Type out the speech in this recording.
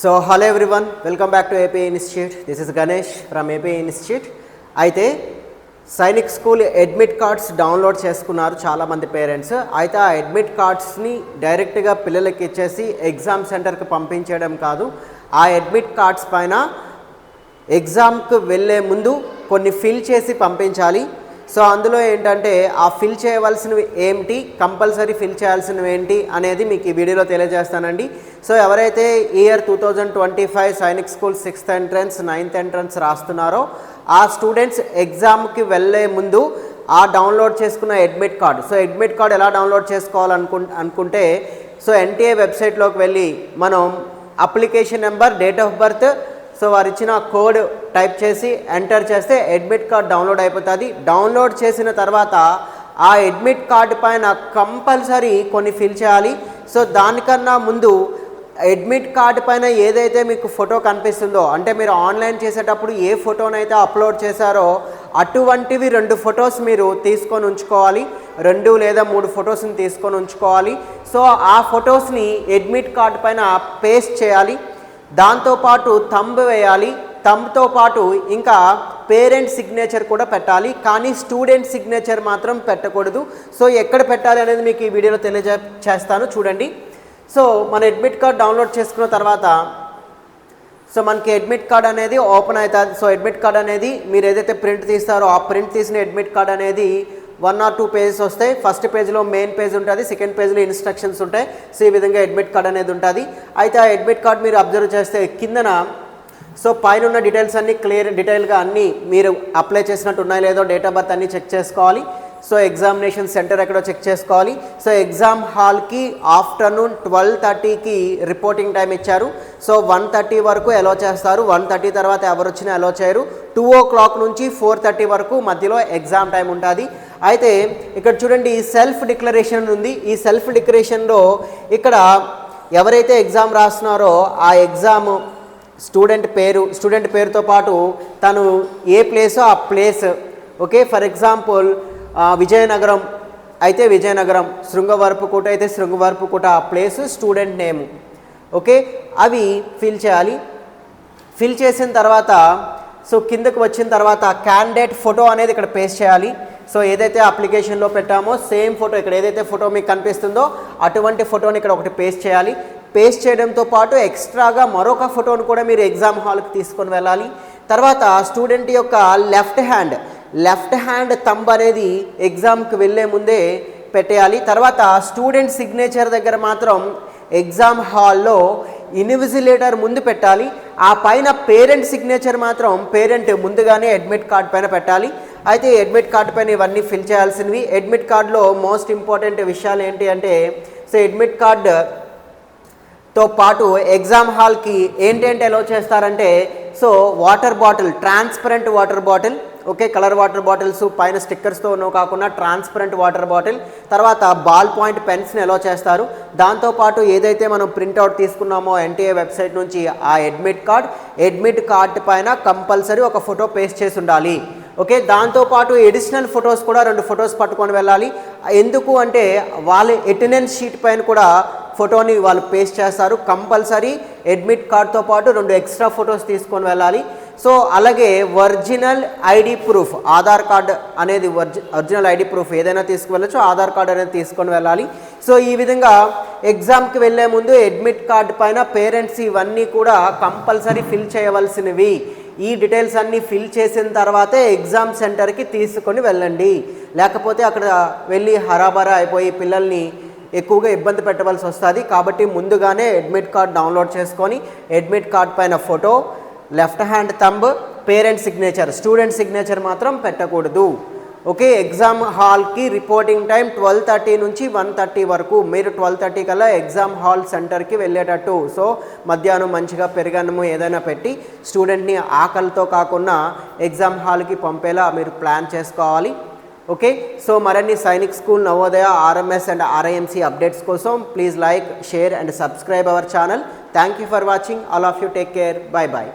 So hello everyone welcome back to AP institute this is Ganesh from AP institute అయితే Sainik school admit cards download చేసుకున్నారు చాలామంది parents. అయితే ఆ admit కార్డ్స్ని డైరెక్ట్గా పిల్లలకి ఇచ్చేసి ఎగ్జామ్ సెంటర్కి పంపించడం కాదు. ఆ అడ్మిట్ కార్డ్స్ పైన ఎగ్జామ్కి వెళ్ళే ముందు కొన్ని ఫిల్ చేసి పంపించాలి. సో అందులో ఏంటంటే ఆ ఫిల్ చేయవలసినవి ఏంటి? కంపల్సరీ ఫిల్ చేయాల్సినవి ఏంటి? అనేది మీకు ఈ వీడియోలో తెలియజేస్తానండి. సో ఎవరైతే year two thousand twenty five Sainik school sixth entrance ninth entrance రాస్తున్నారో ఆ స్టూడెంట్స్ ఎగ్జామ్కి వెళ్ళే ముందు ఆ డౌన్లోడ్ చేసుకున్న admit card so admit card ఎలా డౌన్లోడ్ చేసుకోవాలనుకు అనుకుంటే సో ఎన్టీఏ వెబ్సైట్లోకి వెళ్ళి మనం application number date of birth so వారు ఇచ్చిన కోడ్ టైప్ చేసి ఎంటర్ చేస్తే అడ్మిట్ కార్డ్ డౌన్లోడ్ అయిపోతుంది. డౌన్లోడ్ చేసిన తర్వాత ఆ అడ్మిట్ కార్డు పైన కంపల్సరీ కొన్ని ఫిల్ చేయాలి. సో దానికన్నా ముందు అడ్మిట్ కార్డు పైన ఏదైతే మీకు ఫోటో కనిపిస్తుందో అంటే మీరు ఆన్లైన్ చేసేటప్పుడు ఏ ఫోటోనైతే అప్లోడ్ చేశారో అటువంటివి రెండు ఫొటోస్ మీరు తీసుకొని ఉంచుకోవాలి. రెండు లేదా మూడు ఫొటోస్ని తీసుకొని ఉంచుకోవాలి. సో ఆ ఫొటోస్ని అడ్మిట్ కార్డు పైన పేస్ట్ చేయాలి. దాంతోపాటు థంబ్ వేయాలి. థంబ్తో పాటు ఇంకా పేరెంట్ సిగ్నేచర్ కూడా పెట్టాలి. కానీ స్టూడెంట్ సిగ్నేచర్ మాత్రం పెట్టకూడదు. సో ఎక్కడ పెట్టాలి అనేది మీకు ఈ వీడియోలో తెలియజే చేస్తాను చూడండి. సో మన అడ్మిట్ కార్డ్ డౌన్లోడ్ చేసుకున్న తర్వాత సో మనకి అడ్మిట్ కార్డ్ అనేది ఓపెన్ అవుతుంది. సో అడ్మిట్ కార్డ్ అనేది మీరు ఏదైతే ప్రింట్ తీస్తారో ఆ ప్రింట్ తీసిన అడ్మిట్ కార్డ్ అనేది వన్ ఆర్ టూ పేజెస్ వస్తాయి ఫస్ట్ పేజ్లో మెయిన్ పేజ్ ఉంటుంది సెకండ్ పేజ్లో ఇన్స్ట్రక్షన్స్ ఉంటాయి. సో ఈ విధంగా అడ్మిట్ కార్డ్ అనేది ఉంటుంది. అయితే ఆ అడ్మిట్ కార్డ్ మీరు అబ్జర్వ్ చేస్తే కిందన సో పైన ఉన్న డీటెయిల్స్ అన్నీ క్లియర్ డీటెయిల్గా అన్నీ మీరు అప్లై చేసినట్టు ఉన్నాయో లేదో డేట్ ఆఫ్ బర్త్ అన్నీ చెక్ చేసుకోవాలి. సో ఎగ్జామినేషన్ సెంటర్ ఎక్కడో చెక్ చేసుకోవాలి. సో ఎగ్జామ్ హాల్కి ఆఫ్టర్నూన్ ట్వెల్వ్ థర్టీకి రిపోర్టింగ్ టైం ఇచ్చారు. సో వన్ థర్టీ వరకు అలో చేస్తారు. వన్ థర్టీ తర్వాత ఎవరు వచ్చినా అలో చేయరు. టూ ఓ క్లాక్ నుంచి ఫోర్ థర్టీ వరకు మధ్యలో ఎగ్జామ్ టైం ఉంటుంది. అయితే ఇక్కడ చూడండి ఈ సెల్ఫ్ డిక్లరేషన్ ఉంది. ఈ సెల్ఫ్ డిక్లరేషన్లో ఇక్కడ ఎవరైతే ఎగ్జామ్ రాస్తున్నారో ఆ ఎగ్జామ్ స్టూడెంట్ పేరు స్టూడెంట్ పేరుతో పాటు తను ఏ ప్లేసో ఆ place okay for example Vizianagaram అయితే విజయనగరం శృంగవరపుకోట అయితే శృంగవరపుకోట ఆ ప్లేస్ స్టూడెంట్ నేమ్ ఓకే అవి ఫిల్ చేయాలి. ఫిల్ చేసిన తర్వాత సో కిందకు వచ్చిన తర్వాత క్యాండిడేట్ ఫోటో అనేది ఇక్కడ పేస్ట్ చేయాలి. సో ఏదైతే అప్లికేషన్లో పెట్టామో సేమ్ ఫోటో ఇక్కడ ఏదైతే ఫోటో మీకు కనిపిస్తుందో అటువంటి ఫోటోని ఇక్కడ ఒకటి పేస్ట్ చేయాలి. పేస్ట్ చేయడంతో పాటు ఎక్స్ట్రాగా మరొక ఫోటోను కూడా మీరు ఎగ్జామ్ హాల్కి తీసుకొని వెళ్ళాలి. తర్వాత స్టూడెంట్ యొక్క left hand left hand thumb అనేది ఎగ్జామ్కి వెళ్ళే ముందే పెట్టేయాలి. తర్వాత స్టూడెంట్ సిగ్నేచర్ దగ్గర మాత్రం ఎగ్జామ్ హాల్లో ఇన్విజిలేటర్ ముందు పెట్టాలి. ఆ పైన పేరెంట్ సిగ్నేచర్ మాత్రం పేరెంట్ ముందుగానే అడ్మిట్ కార్డ్ పైన పెట్టాలి. అయితే అడ్మిట్ కార్డ్ పైన ఇవన్నీ ఫిల్ చేయాల్సినవి. అడ్మిట్ కార్డులో మోస్ట్ ఇంపార్టెంట్ విషయాలు ఏంటి అంటే సో అడ్మిట్ కార్డు తో పాటు ఎగ్జామ్ హాల్కి ఏంటంటే ఎలా చేస్తారంటే so water bottle transparent water bottle okay colour water bottles పైన స్టిక్కర్స్తో ఉన్నవి కాకుండా ట్రాన్స్పరెంట్ వాటర్ బాటిల్ తర్వాత బాల్ పాయింట్ పెన్స్ని ఎలా చేస్తారు. దాంతోపాటు ఏదైతే మనం ప్రింట్అవుట్ తీసుకున్నామో ఎన్టీఏ వెబ్సైట్ నుంచి ఆ అడ్మిట్ కార్డ్ అడ్మిట్ కార్డ్ పైన కంపల్సరీ ఒక ఫోటో పేస్ట్ చేసి ఉండాలి. ఓకే దాంతోపాటు ఎడిషనల్ ఫొటోస్ కూడా రెండు ఫొటోస్ పట్టుకొని వెళ్ళాలి. ఎందుకు అంటే వాళ్ళ అటెండెన్స్ షీట్ పైన కూడా ఫోటోని వాళ్ళు పేస్ట్ చేస్తారు. కంపల్సరీ అడ్మిట్ కార్డ్తో పాటు రెండు ఎక్స్ట్రా ఫొటోస్ తీసుకొని వెళ్ళాలి. సో అలాగే original ID proof Aadhaar card అనేది ఒరిజినల్ ఐడి ప్రూఫ్ ఏదైనా తీసుకువెళ్ళచ్చు ఆధార్ కార్డ్ అనేది తీసుకొని వెళ్ళాలి. సో ఈ విధంగా ఎగ్జామ్కి వెళ్ళే ముందు అడ్మిట్ కార్డ్ పైన పేరెంట్స్ ఇవన్నీ కూడా కంపల్సరీ ఫిల్ చేయవలసినవి. ఈ డీటెయిల్స్ అన్నీ ఫిల్ చేసిన తర్వాతే ఎగ్జామ్ సెంటర్కి తీసుకొని వెళ్ళండి. లేకపోతే అక్కడ వెళ్ళి హరాబరా అయిపోయి పిల్లల్ని ఎక్కువగా ఇబ్బంది పెట్టవలసి వస్తుంది. కాబట్టి ముందుగానే అడ్మిట్ కార్డ్ డౌన్లోడ్ చేసుకొని అడ్మిట్ కార్డ్ పైన photo left hand thumb parent signature student signature మాత్రం పెట్టకూడదు. ఓకే ఎగ్జామ్ హాల్కి రిపోర్టింగ్ టైం ట్వెల్వ్ థర్టీ నుంచి వన్ థర్టీ వరకు. మీరు ట్వెల్వ్ థర్టీ కల్లా ఎగ్జామ్ హాల్ సెంటర్కి వెళ్ళేటట్టు. సో మధ్యాహ్నం మంచిగా పెరగనము ఏదైనా పెట్టి స్టూడెంట్ని ఆకలితో కాకుండా ఎగ్జామ్ హాల్కి పంపేలా మీరు ప్లాన్ చేసుకోవాలి. ఓకే సో మరిన్ని Sainik school Navodaya RMS and RIMC updates కోసం please like share and subscribe our channel. Thank you for watching. All of you take care. Bye bye